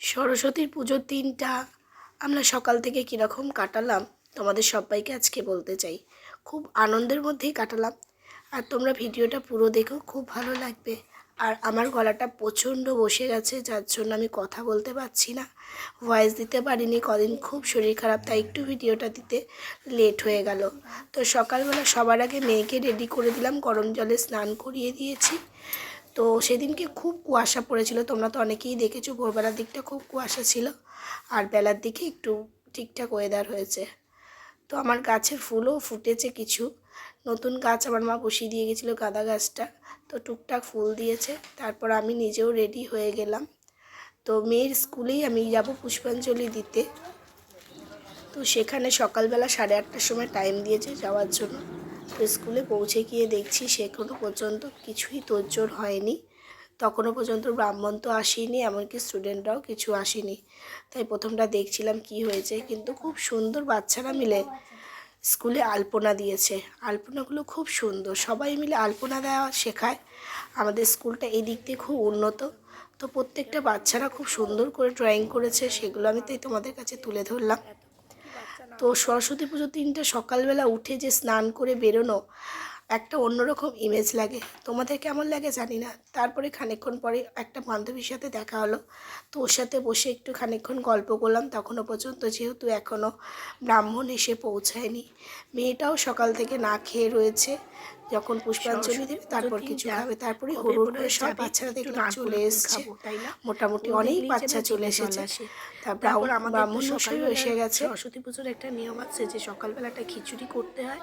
সরস্বতীর পুজোর দিনটা আমরা সকাল থেকে কীরকম কাটালাম, তোমাদের সবাইকে আজকে বলতে চাই। খুব আনন্দের মধ্যেই কাটালাম। আর তোমরা ভিডিওটা পুরো দেখো, খুব ভালো লাগবে। আর আমার গলাটা প্রচণ্ড বসে গেছে, যার জন্য আমি কথা বলতে পারছি না। ভয়েস দিতে পারিনি কদিন, খুব শরীর খারাপ, তাই একটু ভিডিওটা দিতে লেট হয়ে গেল। তো সকালবেলা সবার আগে মেয়েকে রেডি করে দিলাম, গরম জলে স্নান করিয়ে দিয়েছি। তো সেদিনকে খুব কুয়াশা পড়েছিল। তোমরা তো অনেকেই দেখেছ, ভোরবেলার দিকটা খুব কুয়াশা ছিল আর বেলার দিকে একটু ঠিকঠাক ওয়েদার হয়েছে। তো আমার গাছের ফুলও ফুটেছে কিছু। নতুন গাছ আমার মা বসিয়ে দিয়ে গেছিল গাঁদা গাছটা। তো টুকটাক ফুল দিয়েছে, তারপর আমি নিজেও রেডি হয়ে গেলাম। তো মেয়ের স্কুলেই আমি যাব পুষ্পাঞ্জলি দিতে। তো সেখানে সকালবেলা সাড়ে আটটার সময় টাইম দিয়েছে যাওয়ার জন্য। স্কুলে পৌঁছে গিয়ে দেখছি সেখনো পর্যন্ত কিছুই তোড়জোড় হয়নি। তখনও পর্যন্ত ব্রাহ্মণ তো আসেনি, এমনকি স্টুডেন্টরাও কিছু আসেনি। তাই প্রথমটা দেখছিলাম কি হয়েছে, কিন্তু খুব সুন্দর বাচ্চারা মিলে স্কুলে আলপনা দিয়েছে। আলপনাগুলো খুব সুন্দর, সবাই মিলে আলপনা দেওয়া শেখায়। আমাদের স্কুলটা এই দিক দিয়ে খুব উন্নত। তো প্রত্যেকটা বাচ্চারা খুব সুন্দর করে ড্রয়িং করেছে, সেগুলো আমি তাই তোমাদের কাছে তুলে ধরলাম। তো সরস্বতী পুজোর দিনটা সকালবেলা উঠে যে স্নান করে বেরোনো একটা অন্যরকম ইমেজ লাগে। তোমাদের কেমন লাগে জানি না। তারপরে খানিকক্ষণ পরে একটা বান্ধবীর সাথে দেখা হলো। তো ওর সাথে বসে একটু খানিকক্ষণ গল্প করলাম। তখনও পর্যন্ত যেহেতু এখনও ব্রাহ্মণ এসে পৌঁছায়নি। মেয়েটাও সকাল থেকে না খেয়ে রয়েছে। যখন পুষ্পাঞ্জলি দেবে তারপর কিছু খাবে। তারপরে হরুর করে সব বাচ্চারা দেখলাম চলে এসছে। মোটামুটি অনেক বাচ্চা চলে এসেছে। তারপর আমার ব্রাহ্মণ এসে গেছে। সরস্বতী পুজোর একটা নিয়ম আছে যে সকালবেলা একটা খিচুড়ি করতে হয়।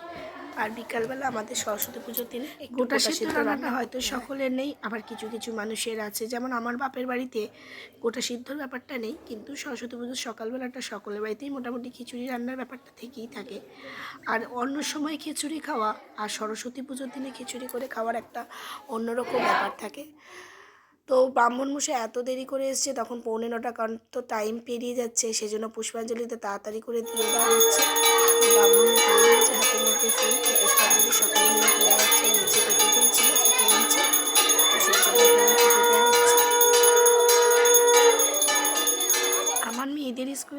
আর বিকালবেলা আমাদের সরস্বতী পুজোর দিনে গোটা সিদ্ধ রান্নাটা হয়তো সকলের নেই আবার কিছু কিছু মানুষের আছে। যেমন আমার বাপের বাড়িতে গোটা সিদ্ধর ব্যাপারটা নেই কিন্তু সরস্বতী পুজোর সকালবেলাটা সকলের বাড়িতেই মোটামুটি খিচুড়ি রান্নার ব্যাপারটা থেকেই থাকে। আর অন্য সময় খিচুড়ি খাওয়া আর সরস্বতী পুজোর দিনে খিচুড়ি করে খাওয়ার একটা অন্যরকম ব্যাপার থাকে। তো ব্রাহ্মণমশাই এত দেরি করে এসছে, তখন পৌনে নটা, কারণ তো টাইম পেরিয়ে যাচ্ছে, সেজন্য পুষ্পাঞ্জলিতে তাড়াতাড়ি করে দিয়ে দেওয়া হচ্ছে। ব্রাহ্মণ হাতের মধ্যে পুষ্পাঞ্জলি সকালে নিয়ে দেওয়া হচ্ছে নিচে দিয়েছিল সেটা নিচে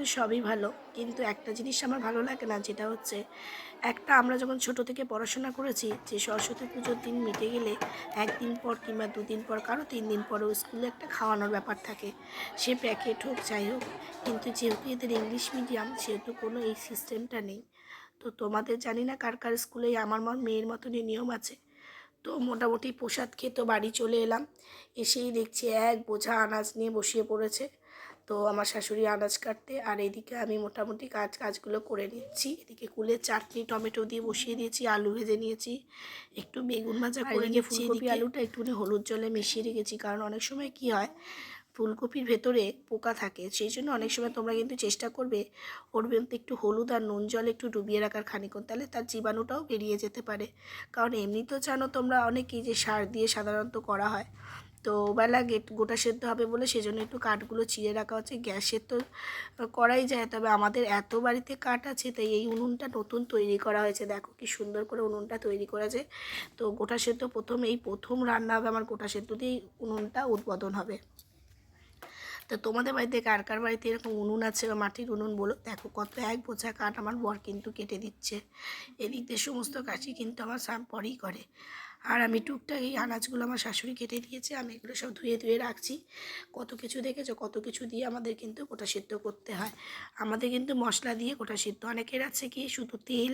স্কুলে সবই ভালো। কিন্তু একটা জিনিস আমার ভালো লাগে না, যেটা হচ্ছে একটা আমরা যখন ছোট থেকে পড়াশোনা করেছি, যে সরস্বতী পুজোর দিন মিটে গেলে একদিন পর কিংবা দুদিন পর কারও তিন দিন পরেও স্কুলে একটা খাওয়ানোর ব্যাপার থাকে। সে প্যাকেট হোক, যাই হোক, কিন্তু যেহেতু এদের ইংলিশ মিডিয়াম সেহেতু কোনো এই সিস্টেমটা নেই। তো তোমাদের জানি না কার কার স্কুলে আমার মেয়ের মতনই নিয়ম আছে। তো মোটামুটি প্রসাদ খেয়ে তো বাড়ি চলে এলাম। এসেই দেখছি এক বোঝা আনাজ নিয়ে বসিয়ে পড়েছে। তো আমার শাশুড়ি আনাজ কাটতে আর এদিকে আমি মোটামুটি কাজ কাজগুলো করে নিচ্ছি। এদিকে কুলের চাটনি টমেটো দিয়ে বসিয়ে দিয়েছি আলু ভেজে নিয়েছি। একটু বেগুন ভাজা করে নিচ্ছি। ফুলকপি আলুটা একটুখানি হলুদ জলে মিশিয়ে রেখেছি কারণ অনেক সময় কি হয় ফুলকপির ভেতরে পোকা থাকে। সেই জন্য অনেক সময় তোমরা কিন্তু চেষ্টা করবে ওর মধ্যে একটু হলুদ আর নুন জল একটু ডুবিয়ে রাখার খানিকক্ষণ তাহলে তার জীবাণুটাও বেরিয়ে যেতে পারে। কারণ এমনি তো জানো তোমরা অনেকেই যে সার দিয়ে সাধারণত করা হয় তো বেলা গেট, গোটা সেদ্ধ হবে বলে সেজন্য একটু কাঠগুলো চিড়ে রাখা হচ্ছে। গ্যাসের তো করাই যায়, তবে আমাদের এত বাড়িতে কাঠ আছে, তাই এই উনুনটা নতুন তৈরি করা হয়েছে। দেখো কি সুন্দর করে উনুনটা তৈরি করেছে। তো গোটা সেদ্ধ প্রথম, এই প্রথম রান্না হবে আমার গোটা সেদ্ধ দিয়েই উনুনটা উদ্বোধন হবে। তো তোমাদের বাড়িতে কার কার বাড়িতে এরকম উনুন আছে বা মাটির উনুন বলো? দেখো কত এক বোঝা কাঠ আমার বর কিন্তু কেটে দিচ্ছে। এদিক দিয়ে সমস্ত কাজই কিন্তু আমার সাম পরই করে। আর আমি টুকটাক এই আনাজগুলো আমার শাশুড়ি কেটে দিয়েছে আমি এগুলো সব ধুয়ে ধুয়ে রাখছি। কত কিছু দেখেছ কত কিছু দিয়ে আমাদের কিন্তু গোটা সিদ্ধ করতে হয়। আমাদের কিন্তু মশলা দিয়ে গোটা সিদ্ধ অনেকের আছে কি শুধু তেল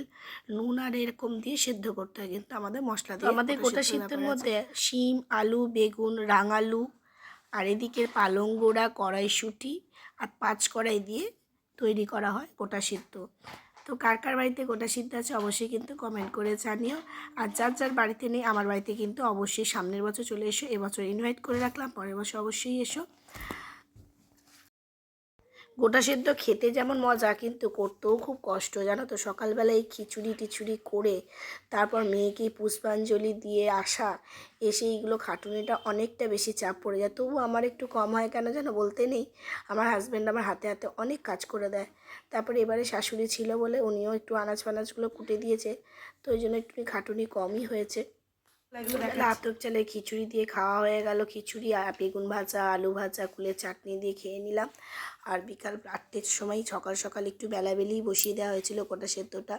নুন আর এরকম দিয়ে সিদ্ধ করতে হয় কিন্তু আমাদের মশলা দিয়ে আমাদের গোটা সিদ্ধর মধ্যে শিম আলু বেগুন রাঙালু আর এদিকের পালং গোড়া কড়াইশুঁটি আর পাঁচ কড়াই দিয়ে তৈরি করা হয় গোটা সিদ্ধ। তো কার কার বাড়িতে গোটা সিদ্ধ আছে অবশ্যই কিন্তু কমেন্ট করে জানিও। আর যার যার বাড়িতে নেই, আমার বাড়িতে কিন্তু অবশ্যই সামনের বছর চলে এসো, এবছর ইনভাইট করে রাখলাম, পরের বছর অবশ্যই এসো। গোটা সেদ্ধ খেতে যেমন মজা, কিন্তু করতেও খুব কষ্ট, জানো তো? সকালবেলা এই খিচুড়ি টিচুড়ি করে তারপর মেয়েকে পুষ্পাঞ্জলি দিয়ে আসা, এসে এইগুলো খাটুনিটা অনেকটা বেশি চাপ পড়ে যায়। তবু আমার একটু কম হয় কেন যেন বলতে নেই। আমার হাজব্যান্ড আমার হাতে হাতে অনেক কাজ করে দেয়। তারপরে এবারে শাশুড়ি ছিল বলে উনিও একটু আনাজ ফানাজগুলো কুটে দিয়েছে, তো ওই জন্য একটু খাটুনি কমই হয়েছে। আতপ চালে খিচুড়ি দিয়ে খাওয়া হয়ে গেল। খিচুড়ি আর বেগুন ভাজা আলু ভাজা কুলের চাটনি দিয়ে খেয়ে নিলাম। আর বিকাল আটটের সময় সকাল সকাল একটু বেলাবেলিই বসিয়ে দেওয়া হয়েছিল গোটা সেদ্ধটা।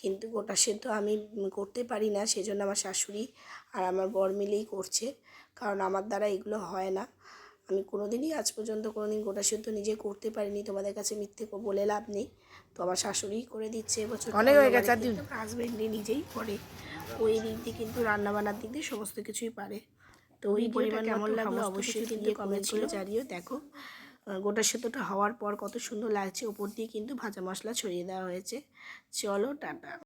কিন্তু গোটা সেদ্ধ আমি করতে পারি না সেজন্য আমার শাশুড়ি আর আমার বর মিলেই করছে। কারণ আমার দ্বারা এগুলো হয় না। আমি কোনোদিনই আজ পর্যন্ত কোনোদিন গোটা সেদ্ধ নিজে করতে পারিনি তোমাদের কাছে মিথ্যে বলে লাভ নেই। তো আমার শাশুড়িই করে দিচ্ছে এবছর অনেক হয়ে গেছে। হাজবেন্ডে নিজেই করে। ওই দিক দিয়ে কিন্তু রান্না বান্নার দিক দিয়ে সমস্ত কিছুই পারে। তো ওই পরিমাণ কেমন লাগল অবশ্যই কিন্তু কমেন্ট করে। জানিও। দেখো গোটা সেদ্ধটা হওয়ার পর কত সুন্দর লাগছে। ওপর দিয়ে কিন্তু ভাজা মশলা ছড়িয়ে দেওয়া হয়েছে। চলো টাটা।